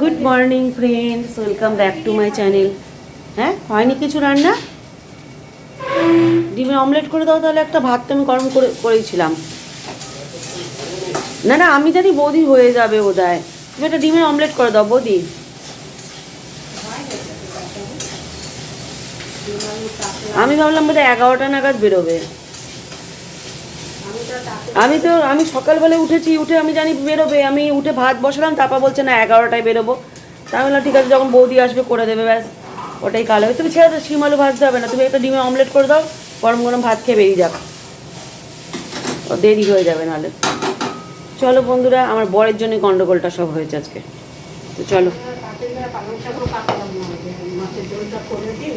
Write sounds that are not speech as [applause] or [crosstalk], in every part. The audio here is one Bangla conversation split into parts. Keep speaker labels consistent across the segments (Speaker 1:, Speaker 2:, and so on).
Speaker 1: Good morning friends welcome back to my channel হ্যাঁ? হয়নি কিছু রান্না? ডিমের অমলেট করে দাও, তাহলে একটা ভাত তো আমি গরম করে করেছিলাম। না না, আমি জানি বৌদি হয়ে যাবে বোধহয়। তুমি একটা ডিমের অমলেট করে দাও, বৌদি। আমি ভাবলাম বোধহয় এগারোটা নাগাদ বেরোবে। আমি তো আমি সকালবেলা উঠেছি উঠে আমি জানি বেরোবে আমি উঠে ভাত বসালাম তারপর বলছে না এগারোটায় বেরোবো। তাই বললাম ঠিক আছে যখন বৌদি আসবে করে দেবে ব্যাস ওটাই কালো হবে। তুমি ছেড়ে দাও শিম আলু ভাজতে হবে না তুমি একটা ডিমে অমলেট করে দাও গরম গরম ভাত খেয়ে বেরিয়ে যাক ও দেরি হয়ে যাবে নাহলে। চলো বন্ধুরা আমার বরের জন্য গন্ডগোলটা সব হয়েছে আজকে। তো চলো।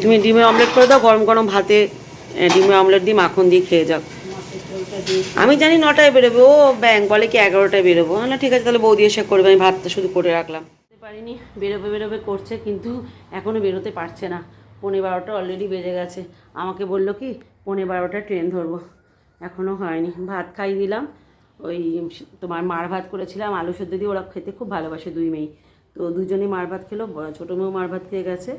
Speaker 1: তুমি ডিমে অমলেট করে দাও গরম গরম ভাতে এ, ডিমের অমলেট দিয়ে মাখন দিয়ে খেয়ে যাও। আমি জানি নটায় বেরোবো, ও ব্যাংক বলে কি এগারোটায় বেরোবো। না, ঠিক আছে, তাহলে বৌদি এসে করবে, আমি ভাতটা শুধু করে রাখলাম। পারিনি, বেরোবে বেরোবে করছে, কিন্তু এখনও বেরোতে পারছে না। পনেরো বারোটা অলরেডি বেজে গেছে। আমাকে বলল কি পনেরো বারোটা ট্রেন ধরবো। এখনও হয়নি। ভাত খাই দিলাম। ওই তোমার মার ভাত করেছিলাম, আলু সদ্য দিয়ে ওরা খেতে খুব ভালোবাসে দুই মেয়ে। তো দুজনেই মার ভাত খেলো ছোটো মেয়েও মার ভাত খেয়ে গেছে।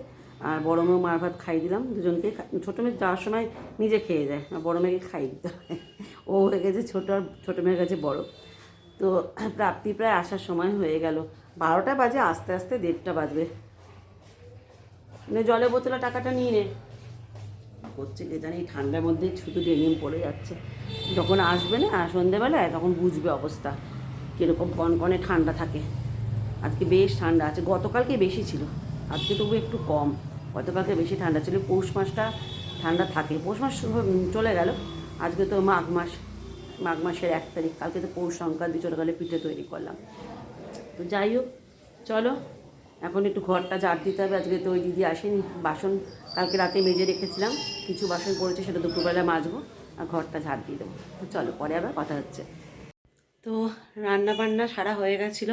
Speaker 1: আর বড়ো মেয়েও মার ভাত খাই দিলাম। দুজনকে ছোটো মেয়ে যাওয়ার সময় নিজে খেয়ে যায়, আর বড়ো মেয়েকে খাই দিতে হয়। ও হয়ে গেছে ছোটো আর ছোটো মেয়ের কাছে বড়। তো [clears throat] প্রাপ্তি প্রায় আসার সময় হয়ে গেল। বারোটা বাজে, আস্তে আস্তে দেড়টা বাজবে। নে, জলের বোতলে টাকাটা নিয়ে নে। হচ্ছে যে জানি ঠান্ডার মধ্যে শুধু ডেনিম পড়ে যাচ্ছে। যখন আসবে না, সন্ধেবেলায়, তখন বুঝবে অবস্থা, কীরকম কনকনে ঠান্ডা থাকে। আজকে বেশ ঠান্ডা আছে, গতকালকে বেশি ছিল, আজকে তবু একটু কম। গতকালকে বেশি ঠান্ডা ছিল, পৌষ মাসটা ঠান্ডা থাকে। পৌষ মাস চলে গেল। আজকে তো মাঘ মাস, মাঘ মাসের এক তারিখ। কালকে তো পৌষ সংক্রান্তি চলে গেলে পিঠে তৈরি করলাম। তো যাই হোক, চলো। এখন একটু ঘরটা ঝাড় দিতে হবে। আজকে তো ওই দিদি আসেনি। বাসন কালকে রাতে মেজে রেখেছিলাম। কিছু বাসন পড়েছে, সেটা দুপুরবেলা মাজবো আর ঘরটা ঝাড় দিয়ে দেবো। তো চলো, পরে আবার কথা হচ্ছে। তো রান্না বান্না সারা হয়ে গেছিল।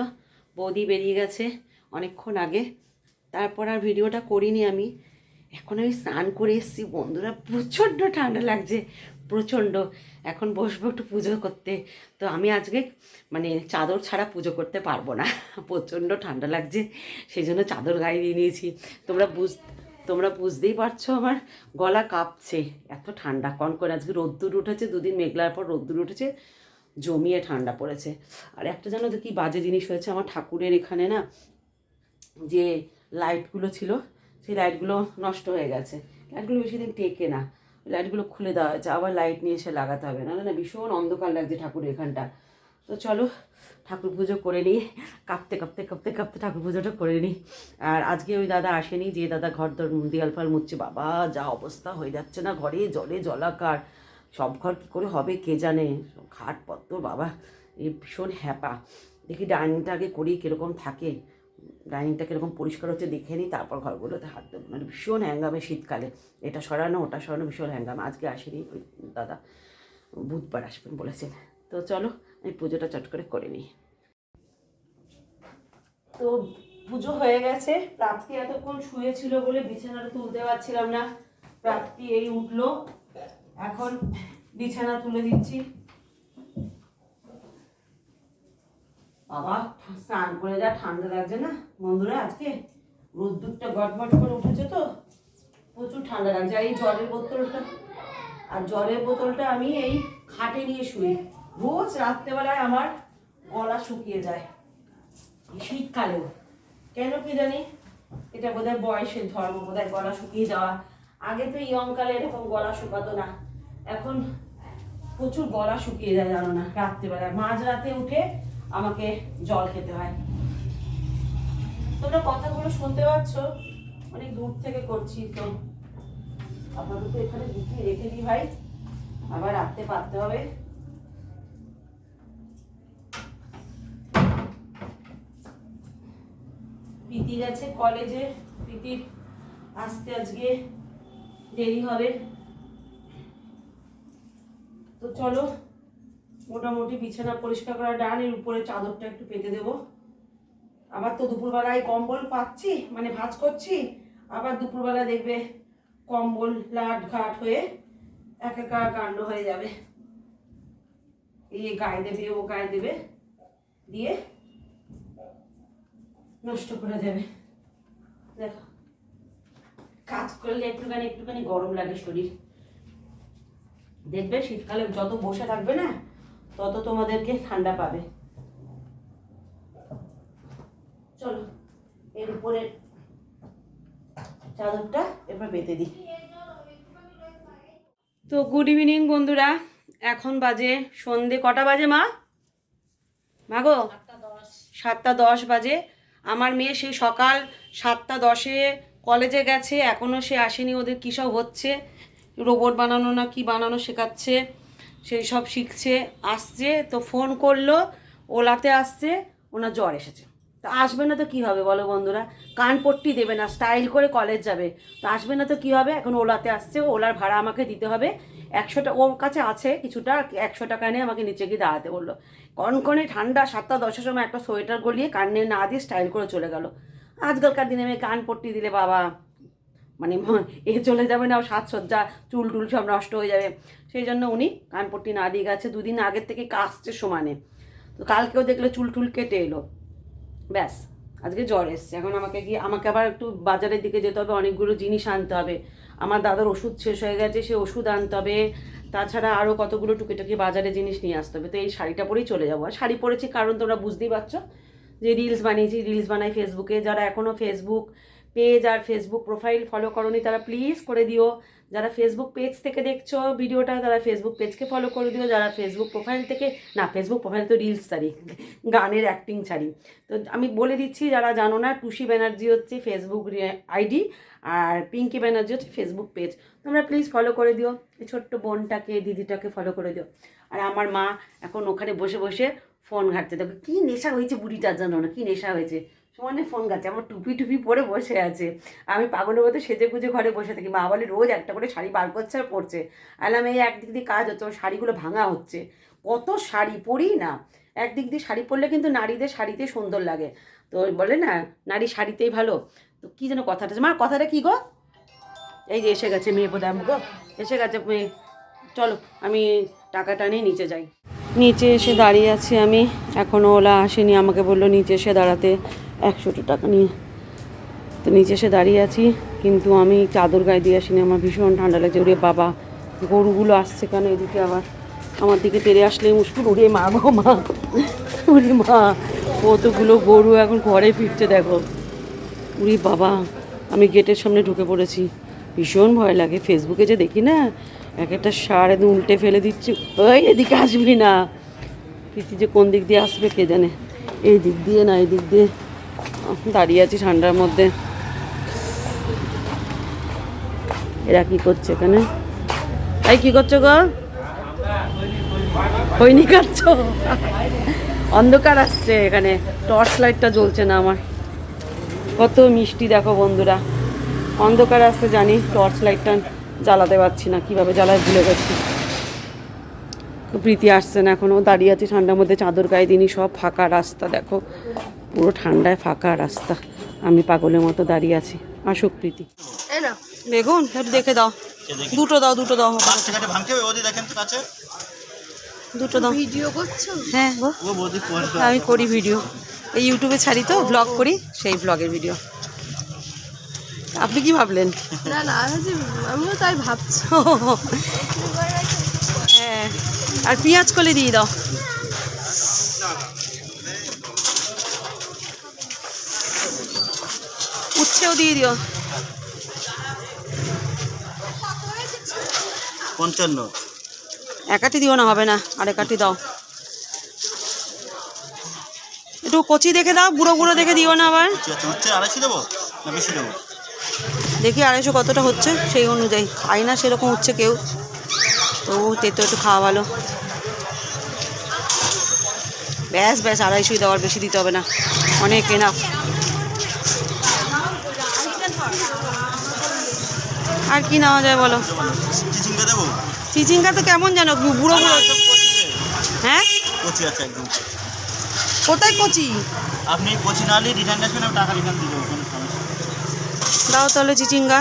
Speaker 1: বৌদি বেরিয়ে গেছে অনেকক্ষণ আগে। তারপর আর ভিডিওটা করিনি আমি। এখন আমি স্নান করে এসেছি। বন্ধুরা, প্রচণ্ড ঠান্ডা লাগছে, প্রচণ্ড। এখন বসবো একটু পুজো করতে। তো আমি আজকে মানে চাদর ছাড়া পুজো করতে পারব না। প্রচণ্ড ঠান্ডা লাগছে সেই জন্য চাদর গায়ে দিয়ে নিয়েছি। তোমরা বুঝ, তোমরা বুঝতেই পারছ আমার গলা কাঁপছে, এত ঠান্ডা। কন করে আজকে রোদ্দুর উঠেছে, দুদিন মেঘলার পর রোদ্দুর উঠেছে, জমিয়ে ঠান্ডা পড়েছে। আর একটা জানো তো কি বাজে জিনিস হয়েছে? আমার ঠাকুরের এখানে না যে লাইটগুলো ছিল, সেই লাইটগুলো নষ্ট হয়ে গেছে। লাইটগুলো বেশি দিন টেকে না। লাইটগুলো খুলে দেওয়া হয়েছে, আবার লাইট নিয়ে এসে লাগাতে হবে। না না ভীষণ অন্ধকার লাগছে ঠাকুরের এখানটা। তো চলো, ঠাকুর পুজো করে নিই। কাঁপতে কাঁপতে কাঁপতে কাঁপতে ঠাকুর পুজোটা করে নিই। আর আজকে ওই দাদা আসেনি, যে দাদা ঘর দর দেয়াল ফাল মুচ্ছে, বাবা, যা অবস্থা হয়ে যাচ্ছে না ঘরে, জলে জলাকার। সব ঘর কী করে হবে কে জানে? খাটপত্র বাবা এই ভীষণ হ্যাপা। দেখি ডাইনিংটা আগে করি, কীরকম থাকে। ডাইনিংটা কীরকম পরিষ্কার হচ্ছে দেখে নিই, তারপর ঘরগুলোতে হাত দেবো। মানে ভীষণ হ্যাঙ্গামে শীতকালে। এটা সরানো, ওটা সরানো ভীষণ হ্যাঙ্গামে। আজকে আসেনি ওই দাদা। বুধবার আসবেন বলেছেন। তো চলো, আমি পুজোটা চট করে করে নিই। তো পুজো হয়ে গেছে। প্রাপ্তি এতক্ষণ শুয়েছিল বলে বিছানাটা তুলতে পারছিলাম না। প্রাপ্তি এই উঠল। এখন বিছানা তুলে দিচ্ছি। বাবা, স্নান করে যা, ঠান্ডা লাগছে না। বন্ধুরা, আজকে রোদ্দুরটা গটমট করে উঠেছে তো, প্রচুর ঠান্ডা লাগছে। আর এই জলের বোতলটা, আর জলের বোতলটা আমি এই খাটে নিয়ে শুই। রোজ রাত্রেবেলায় আমার গলা শুকিয়ে যায় শীতকালেও। কেন কি জানি? এটা বোধহয় বয়সের ধর্ম, বোধহয় গলা শুকিয়ে যাওয়া। আগে তো ইয়ংকালে এরকম গলা শুকাতো না। এখন প্রচুর গলা শুকিয়ে যায়, জানো না, রাত্রেবেলায়। মাঝ রাতে উঠে আমাকে জল খেতে হয়। তোমরা কথাগুলো শুনতে পাচ্ছ? অনেক দূর থেকে করছি তো। আপাতত এখানে গুছিয়ে রেখে দিই ভাই। আবার রাখতে পারতে হবে। প্রীতি গেছে কলেজে। প্রীতির আসতে আজকে দেরি হবে। তো চলো মোটামুটি বিছানা পরিষ্কার করা ডান এর উপরে চাদরটা একটু পেতে দেবো। আবার তো দুপুরবেলায় কম্বল পাচ্ছি মানে ভাঁজ করছি, আবার দুপুরবেলা দেখবে কম্বল লাট ঘাট হয়ে একাকার কাণ্ড হয়ে যাবে। এই গায়ে দেবে, ও গায়ে দেবে, দিয়ে নষ্ট করে দেবে দেখো, কাজ করলে একটুখানি একটুখানি গরম লাগে শরীর। দেখবে শীতকালে যত বসে থাকবে না তত তোমাদেরকে ঠান্ডা পাবে। চলো এর উপরে চাদরটা এবার বেঁধে দিই। তো গুড ইভিনিং বন্ধুরা এখন বাজে সন্ধে কটা বাজে মা? মাগো? সাতটা দশ। বাজে। আমার মেয়ে সেই সকাল সাতটা দশে কলেজে গেছে এখনও সে আসেনি ওদের কী সব হচ্ছে? রোবট বানানো না কি বানানো শেখাচ্ছে। সেই সব শিখছে, আসছে, তো ফোন করল, ওলাতে আসছে, ওনার জ্বর এসেছে। তো আসবে না তো কী হবে বলো বন্ধুরা? কান পট্টি দেবে না স্টাইল করে কলেজ যাবে। তো আসবে না তো কী হবে? এখন ওলাতে আসছে, ওলার ভাড়া আমাকে দিতে হবে। একশো টাকা ওর কাছে আছে কিছুটা, একশো টাকা নিয়ে আমাকে নিচে গিয়ে দাঁড়াতে বলল। কনকনে ঠান্ডা সাতটা দশের সময় একটা সোয়েটার গলিয়ে কানে না দিয়ে স্টাইল করে চলে গেল। আজকালকার দিনে আমি কান পট্টি দিলে বাবা। মানে এ চলে যাবে না সাজসজ্জা, চুল টুল সব নষ্ট হয়ে যাবে। সেই জন্য উনি কানপট্টি না দিয়ে গেছে, দুদিন আগের থেকে কাশছে সমানে। তো কালকেও দেখল চুল টুল কেটে এলো। ব্যাস, আজকে জ্বর এসছে। এখন আমাকে গিয়ে, আমাকে আবার একটু বাজারের দিকে যেতে হবে, অনেকগুলো জিনিস আনতে হবে। আমার দাদার ওষুধ শেষ হয়ে গেছে, সে ওষুধ আনতে হবে। তাছাড়া আরও কতগুলো টুকিটাকি বাজারে জিনিস নিয়ে আসতে হবে। তো এই শাড়িটা পরেই চলে যাব। আর শাড়ি পরেছি কারণ তোমরা বুঝতেই পারছ যে রিলস বানিয়েছি রিলস বানাই ফেসবুকে যারা এখনও ফেসবুক পেজ আর ফেসবুক প্রোফাইল ফলো করনি, তারা প্লিজ করে দিও। যারা ফেসবুক পেজ থেকে দেখছ ভিডিওটা তারা ফেসবুক পেজকে ফলো করে দিও। যারা ফেসবুক প্রোফাইল থেকে, না ফেসবুক প্রোফাইল তো রিলস ছাড়ি, গানের অ্যাক্টিং ছাড়ি। তো আমি বলে দিচ্ছি, যারা জানো না, টুসি ব্যানার্জি হচ্ছে ফেসবুক আইডি আর পিঙ্কি ব্যানার্জি হচ্ছে ফেসবুক পেজ তোমরা প্লিজ ফলো করে দিও, এই ছোট্ট বোনটাকে, দিদিটাকে ফলো করে দিও। আর আমার মা এখন ওখানে বসে বসে ফোন ঘাটতে দেখো, কী নেশা হয়েছে বুড়িটার জানো না, কী নেশা হয়েছে। সমানে ফোন ঘাটছে আমার টুপি টুপি পরে বসে আছে। আমি পাগলের মতো সেজে গুজে ঘরে বসে থাকি। মা বলে, রোজ একটা করে শাড়ি বার করছে আর পরছে। আলাম এই একদিক দিয়ে কাজ হচ্ছে, আমার শাড়িগুলো ভাঙা হচ্ছে। কত শাড়ি পরি না? একদিক দিয়ে শাড়ি পরলে কিন্তু নারীদের শাড়িতে সুন্দর লাগে। তো বলে না, নারী শাড়িতেই ভালো। তো কী যেন কথাটা মার কথাটা কী গো? এই যে এসে গেছে মেয়ে বোধহয় গো। এসে গেছে মেয়ে। চলো, আমি টাকাটা নিয়ে নিচে যাই। নিচে এসে দাঁড়িয়ে আছি আমি। এখনও ওলা আসেনি, আমাকে বলল, নিচে এসে দাঁড়াতে। একশোটা টাকা নিয়ে। তো নিচে এসে দাঁড়িয়ে আছি, কিন্তু আমি চাদর গায়ে দিয়ে আসিনি, আমার ভীষণ ঠান্ডা লাগছে। ওরে বাবা, গরুগুলো আসছে কেন এদিকে আবার? আমার দিকে তেড়ে আসলেই মুশকিল। ওরে মা গো, মা ওরে মা, কতগুলো গরু এখন ঘরে ফিরছে, দেখো। উরি বাবা, আমি গেটের সামনে ঢুকে পড়েছি। ভীষণ ভয় লাগে। ফেসবুকে যে দেখি না, এক একটা সার একদম উল্টে ফেলে দিচ্ছি। ওই এদিকে আসবি না। প্রীতি যে কোন দিক দিয়ে আসবে কে জানে। এই দিক দিয়ে না, এই দিক দিয়ে। দাঁড়িয়ে আছি ঠান্ডার মধ্যে। এরা কি করছে এখানে? তাই কি করছ গো? হইনি কাটছ অন্ধকার আসছে এখানে। টর্চ লাইটটা জ্বলছে না আমার। কত মিষ্টি দেখো বন্ধুরা। অন্ধকার আসতে জানি, টর্চ লাইটটা জ্বালাতে পারছি না, কীভাবে জ্বালায় ভুলে গেছি। প্রীতি আসছে না এখনও দাঁড়িয়ে আছি ঠান্ডার মধ্যে, চাদর গায়ে দিনই সব ফাঁকা রাস্তা দেখো। পুরো ঠান্ডায় ফাঁকা রাস্তা। আমি পাগলের মতো দাঁড়িয়ে আছি। আসুক প্রীতি।
Speaker 2: এই না
Speaker 1: দেখুন একটু দেখে দাও। দুটো দাও দুটো দাও। দুটো দাও।
Speaker 2: ভিডিও করছ?
Speaker 1: হ্যাঁ গো
Speaker 3: ও বৌদি পড়বে
Speaker 1: আমি করি ভিডিও। এই ইউটিউবে ছাড়ি তো ব্লগ করি সেই ব্লগের ভিডিও। আপনি কি ভাবলেন?
Speaker 2: না না আমিও তাই ভাবছি।
Speaker 1: হ্যাঁ। আর পেঁয়াজ কলি দিয়ে দাও। উচ্ছেও দিয়ে দিও।
Speaker 3: পঞ্চান্ন।
Speaker 1: একাটি দিও না হবে না। আর একাটি দাও। একটু কচি দেখে দাও গুঁড়ো গুঁড়ো দেখে দিও না আবার। দেখি আড়াইশো কতটা হচ্ছে সেই অনুযায়ী। খাই না সেরকম হচ্ছে কেউ। তো তেতো একটু খাওয়া ভালো। ব্যাস ব্যাস আড়াইশোই দেওয়ার বেশি দিতে হবে না। অনেক এনাফ আর কি নেওয়া যায় বলো?
Speaker 3: চিচিঙ্গা
Speaker 1: তো কেমন জানো বুড়ো বুড়ো হ্যাঁ?
Speaker 3: কচি আছে একদম
Speaker 1: কোথায় কচি?
Speaker 3: আপনি কচি না নিয়ে রিটার্ন আসবেন টাকা রিটার্ন দিয়ে দেবো।
Speaker 1: দাও তাহলে চিচিঙ্গা।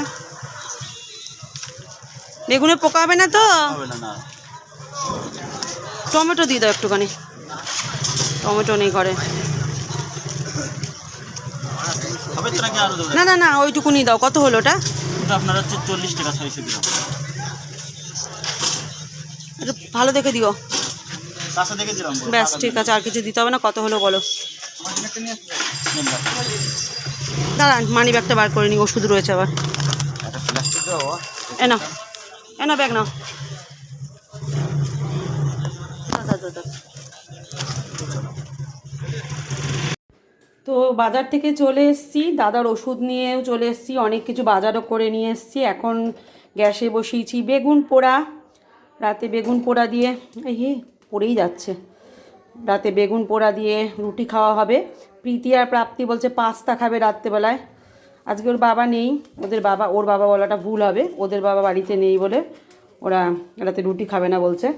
Speaker 1: বেগুনে পোকা হবে না তো? টমেটো দিয়ে দাও একটুখানি। টমেটো নেই ঘরে। না না না ওইটুকুনি দাও। কত হলো ওটা?
Speaker 3: ওটা আপনার হচ্ছে চল্লিশ টাকা ছয়শো গ্রাম
Speaker 1: ভালো দেখে দিও।
Speaker 3: কাঁচা দেখে দিলাম
Speaker 1: ব্যাস ঠিক আছে আর কিছু দিতে হবে না কত হলো বলো। দাঁড়ান মানি ব্যাগটা বার করে নি ওষুধ রয়েছে আবার। এনা এনা ব্যাগ নাও দাও, দাও, দাও, দাও। তো বাজার থেকে চলে এসেছি দাদার ওষুধ নিয়েও চলে এসেছি অনেক কিছু বাজারও করে নিয়ে এসেছি। এখন গ্যাসে বসিয়েছি বেগুন পোড়া রাতে বেগুন পোড়া দিয়ে এই হে, পড়েই যাচ্ছে। রাতে বেগুন পোড়া দিয়ে রুটি খাওয়া হবে। প্রীতি আর প্রাপ্তি বলছে পাস্তা খাবে রাত্রেবেলায়। আজকে ওর বাবা নেই ওদের বাবা ওর বাবা বলাটা ভুল হবে ওদের বাবা বাড়িতে নেই বলে ওরা রাতে রুটি খাবে না বলছে।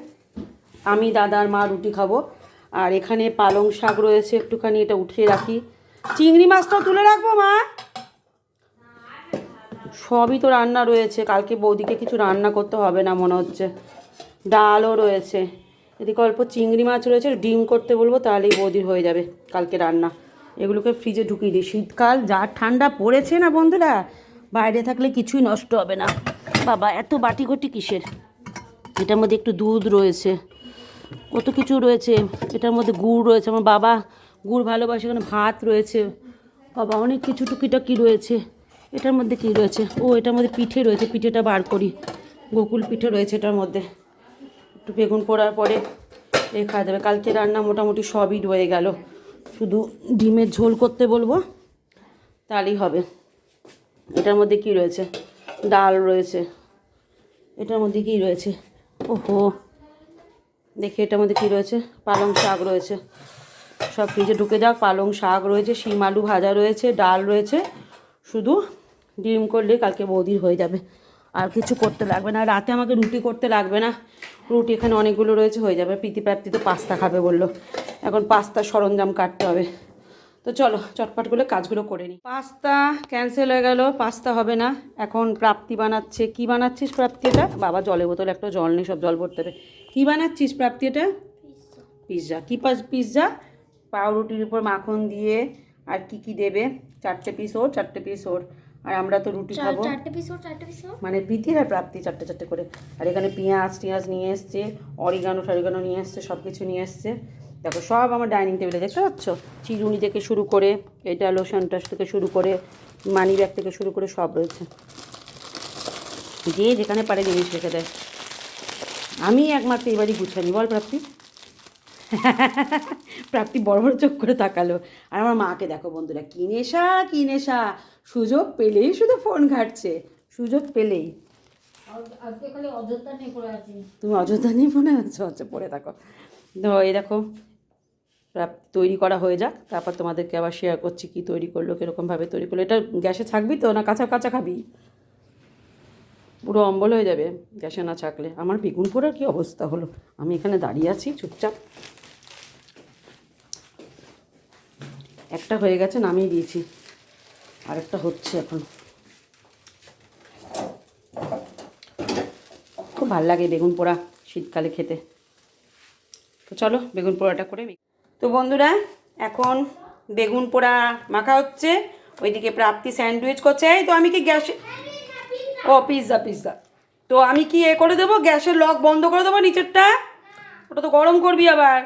Speaker 1: আমি দাদার মা রুটি খাব। আর এখানে পালং শাক রয়েছে একটুখানি এটা উঠিয়ে রাখি। চিংড়ি মাছটাও তুলে রাখব, মা। সবই তো রান্না রয়েছে। কালকে বৌদিকে কিছু রান্না করতে হবে না, মনে হচ্ছে। ডালও রয়েছে। এদিকে অল্প চিংড়ি মাছ রয়েছে, ডিম করতে বলব, তাহলেই বৌদির হয়ে যাবে কালকে রান্না। এগুলোকে ফ্রিজে ঢুকিয়ে দিই। শীতকাল, যা ঠান্ডা পড়েছে না বন্ধুরা, বাইরে থাকলে কিছুই নষ্ট হবে না। বাবা, এত বাটি ঘটি কিসের? এটার মধ্যে একটু দুধ রয়েছে। কত কিছু রয়েছে। এটার মধ্যে গুড় রয়েছে। আমার বাবা গুড় ভালোবাসে, এখানে ভাত রয়েছে। বাবা, অনেক কিছু টুকিটাকি রয়েছে। এটার মধ্যে কি রয়েছে? ও, এটার মধ্যে পিঠে রয়েছে, পিঠেটা বার করি। গোকুল পিঠে রয়েছে এটার মধ্যে। একটু বেগুন পোড়ার পরে এ খাওয়া যাবে। কালকে রান্না মোটামুটি সবই রয়ে গেল। শুধু ডিমের ঝোল করতে বলব তাহলেই হবে। এটার মধ্যে কি রয়েছে? ডাল রয়েছে। এটার মধ্যে কি রয়েছে? ওহো, দেখি এটার মধ্যে কী রয়েছে? পালং শাক রয়েছে। সব ফ্রিজে ঢুকে যাক পালং শাক রয়েছে শিম আলু ভাজা রয়েছে ডাল রয়েছে। শুধু ডিম করলে কালকে বৌদির হয়ে যাবে। আর কিছু করতে লাগবে না। রাতে আমাকে রুটি করতে লাগবে না। রুটি এখানে অনেকগুলো রয়েছে হয়ে যাবে। প্রীতি প্রাপ্তি তো পাস্তা খাবে বলল। এখন পাস্তার সরঞ্জাম কাটতে হবে। তো চলো চটপট করে কাজগুলো করে নিই। পাস্তা ক্যান্সেল হয়ে গেল পাস্তা হবে না। এখন প্রাপ্তি বানাচ্ছে। কি বানাচ্ছিস প্রাপ্তি এটা? বাবা জলের বোতলে একটা জল নেই সব জল ভরতে হবে। কী বানাচ্ছিস প্রাপ্তি এটা? পিৎজা। কী পিৎজা? পাউরুটির উপর মাখন দিয়ে আর কি কি দেবে? চারটে পিস ওর চারটে পিস ওর। আর আমরা তো রুটি খাব।
Speaker 2: চারটে পিস চারটে পিস
Speaker 1: মানে প্রীতির আর প্রাপ্তি চারটে চারটে করে। আর এখানে পেঁয়াজ টিয়াজ নিয়ে এসছে অরিগানো টরিগানো নিয়ে এসছে সব কিছু নিয়ে এসছে। দেখো সব আমার ডাইনিং টেবিলে দেখতে পাচ্ছ? চিরুনি থেকে শুরু করে এটা লোশন টাস থেকে শুরু করে মানি ব্যাগ থেকে শুরু করে সব রয়েছে। যে যেখানে পারে জিনিস রেখে দেয়। আমি একমাত্র এবারই গুছানি বল প্রাপ্তি। [laughs] প্রাপ্তি বড় বড় চোখ করে তাকালো। আর আমার মাকে দেখো বন্ধুরা, কি নেশা কি নেশা? সুযোগ পেলেই শুধু ফোন ঘাটছে, সুযোগ পেলেই।
Speaker 2: আছি
Speaker 1: তুমি অযোধ্যা নিয়ে মনে হচ্ছে? হচ্ছে পড়ে থাকো। তো এই দেখো তৈরি করা হয়ে যাক, তারপর তোমাদেরকে আবার শেয়ার করছি কি তৈরি করল কীরকমভাবে তৈরি করল। এটা গ্যাসে থাকবি তো না কাঁচা কাঁচা খাবি? পুরো অম্বল হয়ে যাবে গ্যাসে না থাকলে আমার বেগুন পোড়ার কী অবস্থা হলো? আমি এখানে দাঁড়িয়ে আছি, চুপচাপ। একটা হয়ে গেছে নামিয়ে দিয়েছি। আরেকটা হচ্ছে এখন। খুব ভালো লাগে বেগুন পোড়া শীতকালে খেতে। তো চলো বেগুন পোড়াটা করে। তো বন্ধুরা এখন বেগুন পোড়া মাখা হচ্ছে। ওইদিকে প্রাপ্তি স্যান্ডউইচ করছে। এই তো আমি কি গ্যাসে ও পিৎজা পিৎজা। তো আমি কি এ করে দেবো? গ্যাসের লক বন্ধ করে দেবো নিচেরটা? ওটা তো গরম করবি আবার।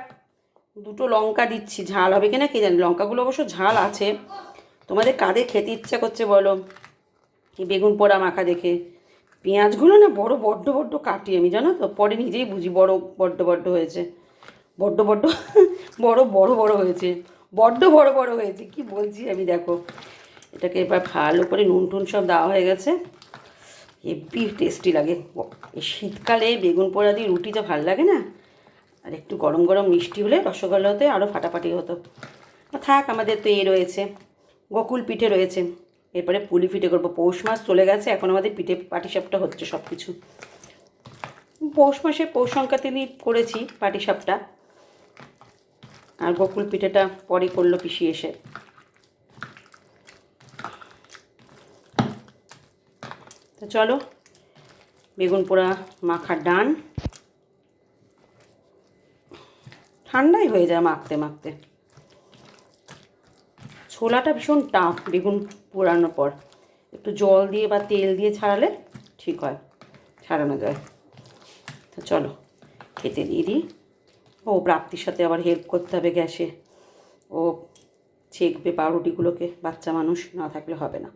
Speaker 1: দুটো লঙ্কা দিচ্ছি, ঝাল হবে কিনা কে জানি? লঙ্কাগুলো অবশ্য ঝাল আছে। তোমাদের কাদের খেতে ইচ্ছা করছে বলো? এই বেগুন পোড়া মাখা দেখে। পেঁয়াজগুলো না বড় বড্ড বড্ড কাটি আমি, জানো তো? পরে নিজেই বুঝি বড় বড্ড বড্ড হয়েছে। বড্ড বড্ড, বড় বড় বড় হয়েছে। বড্ড বড় বড় হয়েছে, কি বলছি আমি, দেখো। এটাকে এবার ভালো করে নুন টুন সব দেওয়া হয়ে গেছে। হেভি টেস্টি লাগে। এই শীতকালে বেগুন পোড়া দিয়ে রুটি যা ভালো লাগে না? আর একটু গরম গরম মিষ্টি হলে রসগোল্লা হতে আরও ফাটাফাটি হতো। থাক, আমাদের তো এই রয়েছে। গোকুল পিঠে রয়েছে। এরপরে পুলি পিঠে করব। পৌষ মাস চলে গেছে, এখন আমাদের পিঠে পাটিসাপটা হচ্ছে সব কিছু পৌষ মাসে পৌষ সংক্রান্তি দিন করেছি পাটিসাপটা। আর গোকুল পিঠেটা পরে করল পিসি এসে। তো চলো বেগুন পোড়া মাখার ডান। ঠান্ডাই হয়ে যায় মাখতে মাখতে। ছোলাটা ভীষণ টাফ বেগুন পোড়ানোর পর। একটু জল দিয়ে বা তেল দিয়ে ছাড়ালে ঠিক হয়, ছাড়ানো যায়। তো চলো, খেতে দিয়ে দিই। ও, প্রাপ্তির সাথে আবার হেল্প করতে হবে গ্যাসে। ও ছেঁকবে পাউরুটিগুলোকে, বাচ্চা মানুষ না থাকলে হবে না।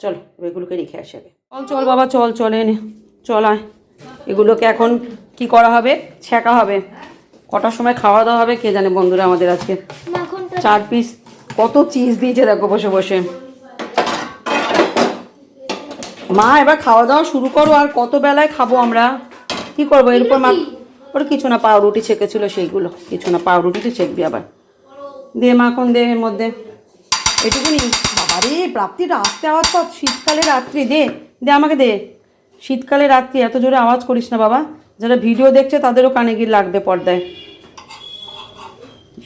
Speaker 1: চলো এগুলোকে রেখে আসে আগে। চল চল বাবা, চল চল, এনে। চল আয়। এগুলোকে এখন কি করা হবে? ছেঁকা হবে। কটার সময় খাওয়া দাওয়া হবে কে জানে বন্ধুরা আমাদের আজকে? চার পিস কত চিজ দিয়েছে দেখো বসে বসে। মা এবার খাওয়া দাওয়া শুরু করো আর কত বেলায় খাব আমরা? কি করব? এরপর মা ওর কিছু না পাউরুটি ছেঁকেছিল সেইগুলো। কিছু না পাউরুটিতে ছেঁকবি আবার। দে মাখন দে এর মধ্যে। এটুকুনি বাবারে প্রাপ্তিটা আসতে আওয়াজ কর শীতকালে রাত্রি দে। দে আমাকে দে। শীতকালে রাত্রি এত জোরে আওয়াজ করিস না বাবা। যারা ভিডিও দেখছে তাদেরও কানে গিয়ে লাগবে পর্দায়।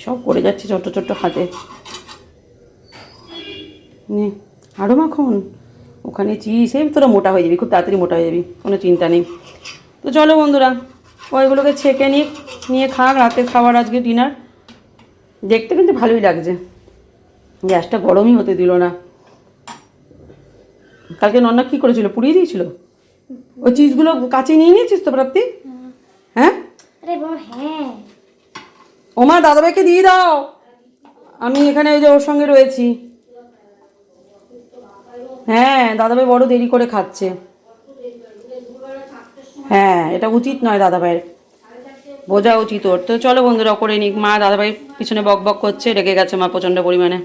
Speaker 1: সব করে যাচ্ছে ছোট ছোট হাতে। নে আরও মাখন। ওখানে চিজ এই তোরা মোটা হয়ে যাবি, খুব তাড়াতাড়ি মোটা হয়ে যাবি, কোনো চিন্তা নেই। তো চলো বন্ধুরা ওইগুলোকে ছেঁকে নিয়ে নিয়ে খাক, রাতের খাবার, আজকে ডিনার। দেখতে কিন্তু ভালোই লাগছে। গ্যাসটা গরমই হতে দিল না। কালকে নন্না কী করেছিল? পুড়িয়ে দিয়েছিল? ওই চিজগুলো কাছে নিয়ে নিয়েছিস তো প্রাপ্তি? হ্যাঁ?
Speaker 2: হ্যাঁ।
Speaker 1: ওমা দাদাভাইকে দিয়ে দাও। আমি এখানে ওই যে ওর সঙ্গে রয়েছি। হ্যাঁ দাদাভাই বড় দেরি করে খাচ্ছে। হ্যাঁ এটা উচিত নয় দাদাভাইয়ের। বোঝা উচিত ওর। তো চলো বন্ধুরা করে নিক। মা দাদাভাই পিছনে বক বক করছে রেগে গেছে মা প্রচণ্ড পরিমাণে।